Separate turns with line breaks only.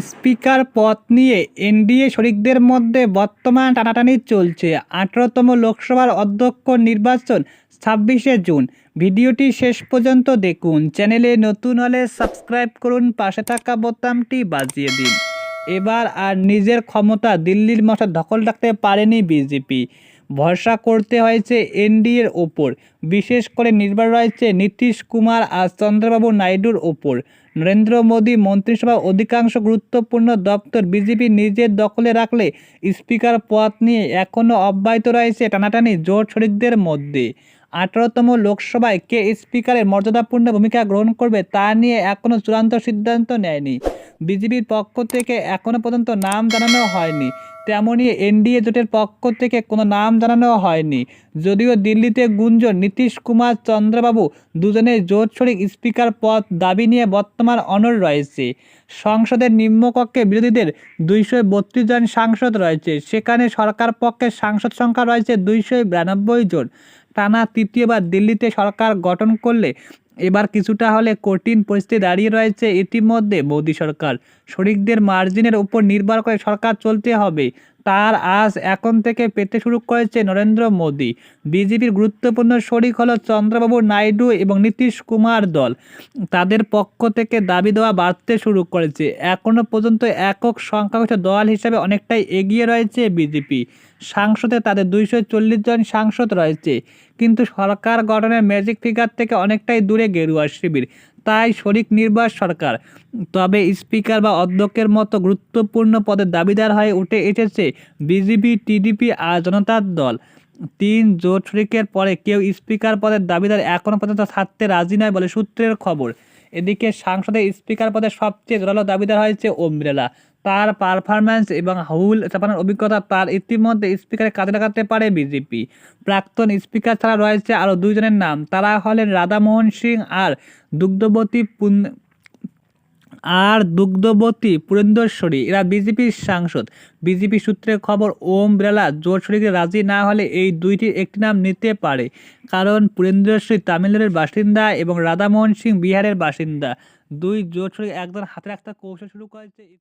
Speaker পদ নিয়ে NDA শরিকদের মধ্যে বর্তমান টানাটানি চলছে। আঠারোতম লোকসভার অধ্যক্ষ নির্বাচন ছাব্বিশে জুন। ভিডিওটি শেষ পর্যন্ত দেখুন। চ্যানেলে নতুন হলে সাবস্ক্রাইব করুন, পাশে থাকা বোতামটি বাজিয়ে দিন। এবার আর নিজের ক্ষমতা দিল্লির মশা দখল রাখতে পারেনি বিজেপি। ভরসা করতে হয়েছে এনডিএর ওপর। বিশেষ করে নির্ভর রয়েছে নীতিশ কুমার আর চন্দ্রবাবু নাইডুর ওপর। নরেন্দ্র মোদী মন্ত্রিসভার অধিকাংশ গুরুত্বপূর্ণ দপ্তর বিজেপি নিজের দখলে রাখলে স্পিকার পদ নিয়ে এখনও অব্যাহত রয়েছে টানাটানি জোট শরিকদের মধ্যে। আঠারোতম লোকসভায় কে স্পিকারের মর্যাদাপূর্ণ ভূমিকা গ্রহণ করবে তা নিয়ে এখনও চূড়ান্ত সিদ্ধান্ত নেয়নি। বিজেপির পক্ষ থেকে এখনও পর্যন্ত নাম জানানো হয়নি। তেমনই এনডিএ জোটের পক্ষ থেকে কোনো নাম জানানো হয়নি। যদিও দিল্লিতে গুঞ্জন, নীতিশ কুমার, চন্দ্রবাবু দুজনের জোট শরিক স্পিকার পদ দাবি নিয়ে বর্তমান অনড় রয়েছে। সংসদের নিম্নকক্ষে বিরোধীদের দুইশো বত্রিশ জন সাংসদ রয়েছে। সেখানে সরকার পক্ষের সাংসদ সংখ্যা রয়েছে দুইশো বিরানব্বই জন। টানা তৃতীয়বার দিল্লিতে সরকার গঠন করলে এবার কিছুটা হলে কঠিন পরিস্থিতি দাঁড়িয়ে রয়েছে ইতিমধ্যে মোদী সরকার। শরিকদের মার্জিনের উপর নির্ভর করে সরকার চলতে হবে। তার আজ এখন থেকে পেতে শুরু করেছে নরেন্দ্র মোদী। বিজেপির গুরুত্বপূর্ণ শরিক হলো চন্দ্রবাবু নাইডু এবং নীতিশ কুমার দল। তাদের পক্ষ থেকে দাবি দেওয়া বাড়তে শুরু করেছে। এখনও পর্যন্ত একক সংখ্যাগরিষ্ঠ দল হিসেবে অনেকটাই এগিয়ে রয়েছে বিজেপি। সাংসদে তাদের দুইশো চল্লিশ জন সাংসদ রয়েছে। কিন্তু সরকার গঠনের ম্যাজিক ফিগার থেকে অনেকটাই দূরে গেরুয়া শিবির। তাই শরিক নির্বাস সরকার। তবে স্পিকার বা অধ্যক্ষের মতো গুরুত্বপূর্ণ পদের দাবিদার হয়ে উঠে এসেছে বিজেপি, টিডিপি আর জনতার দল। তিন জোট শরিকের পরে কেউ স্পিকার পদের দাবিদার এখনও পর্যন্ত ছাড়তে রাজি নয় বলে সূত্রের খবর। এদিকে সাংসদে স্পিকার পদে সবচেয়ে জোরালো দাবিদার হয়েছে ওম বিড়লা তার পারফরম্যান্স এবং হুল চাপানোর অভিজ্ঞতা তার ইতিমধ্যে স্পিকারে কাজে লাগাতে পারে বিজেপি প্রাক্তন স্পিকার ছাড়া রয়েছে আরও দুইজনের নাম। তারা হলেন রাধামোহন সিং আর দুগ্ধবতী পুন আর দুগ্ধবতী পুরেন্দ্রশ্বরী। এরা বিজেপির সাংসদ। বিজেপি সূত্রে খবর, ওম বিড়লা জোট রাজি না হলে এই দুইটির একটি নাম নিতে পারে। কারণ পুরেন্দ্রশ্বরী তামিলনাড়ুর বাসিন্দা এবং রাধামোহন সিং বিহারের বাসিন্দা। দুই জোট একজন হাতে রাখতে কৌশল শুরু করেছে।